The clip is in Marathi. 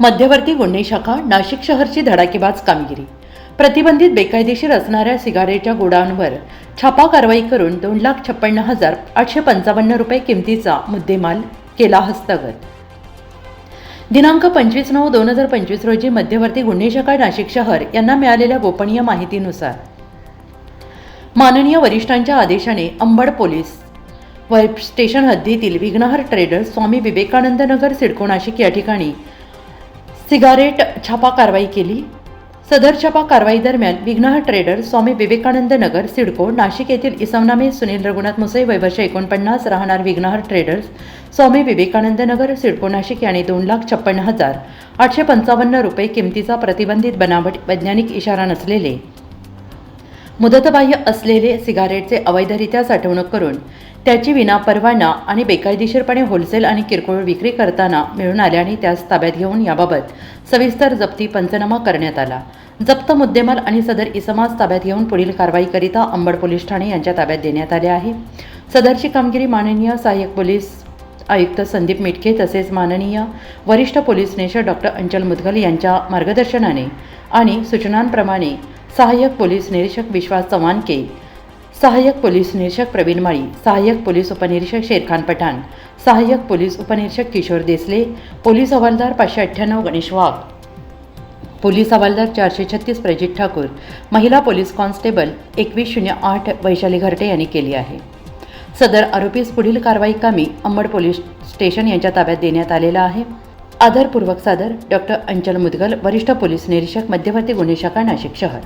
मध्यवर्ती गुन्हे शाखा नाशिक शहरची धडाकेबाज कामगिरी. प्रतिबंधित बेकायदेशीर असणाऱ्या सिगारेटच्या गोडाऊनवर छापा कारवाई करून दोन लाख छप्पन्न हजार आठशे पंचावन्न रुपये किमतीचा मुद्देमाल केला हस्तगत. दिनांक पंचवीस नऊ दोन हजार पंचवीस रोजी मध्यवर्ती गुन्हे शाखा नाशिक शहर यांना मिळालेल्या गोपनीय माहितीनुसार माननीय वरिष्ठांच्या आदेशाने अंबड पोलीस व स्टेशन हद्दीतील विघ्नहर ट्रेडर्स स्वामी विवेकानंद नगर सिडको नाशिक या ठिकाणी सिगारेट छापा कारवाई केली. सदर छापा कारवाई दरम्यान विघ्नहर ट्रेडर स्वामी विवेकानंद नगर सिडको नाशिक येथील इसमनामे सुनील रघुनाथ मुसे वैवर्ष एकोणपन्नास राहणार विघ्नहर ट्रेडर्स स्वामी विवेकानंद नगर सिडको नाशिक याने दोन लाख छप्पन्न हजार आठशे पंचावन्न रुपये किमतीचा प्रतिबंधित बनावट वैज्ञानिक इशारा नसलेले. मुदतबाह्य असलेले सिगारेटचे अवैधरित्या साठवणूक करून त्याची विना परवाना आणि बेकायदेशीरपणे होलसेल आणि किरकोळ विक्री करताना मिळून आल्याने त्यास ताब्यात घेऊन याबाबत सविस्तर जप्ती पंचनामा करण्यात आला. जप्त मुद्देमाल आणि सदर इसमास ताब्यात घेऊन पुढील कारवाईकरिता अंबड पोलीस ठाणे यांच्या ताब्यात देण्यात आले आहे. सदरची कामगिरी माननीय सहाय्यक पोलीस आयुक्त संदीप मिटके तसेच माननीय वरिष्ठ पोलीस निरीक्षक डॉक्टर अंचल मुदगल यांच्या मार्गदर्शनाने आणि सूचनांप्रमाणे सहाय्यक पोलीस निरीक्षक विश्वास चव्हाणके सहाय्यक पोलीस निरीक्षक प्रवीण माळी सहाय्यक पोलीस उपनिरीक्षक शेरखान पठाण सहाय्यक पोलीस उपनिरीक्षक किशोर देसले पोलीस हवालदार पाचशे अठ्ठ्याण्णव गणेश वाघ. पोलीस हवालदार चारशे छत्तीस प्रजित ठाकूर महिला पोलीस कॉन्स्टेबल एकवीस शून्य आठ वैशाली घरटे यांनी केली आहे. सदर आरोपीस पुढील कारवाई कामी अंबड पोलीस स्टेशन यांच्या ताब्यात देण्यात आलेला आहे. आदरपूर्वक सादर डॉक्टर अंचल मुदगल वरिष्ठ पोलीस निरीक्षक मध्यवर्ती गुन्हे शाखा नाशिक शहर.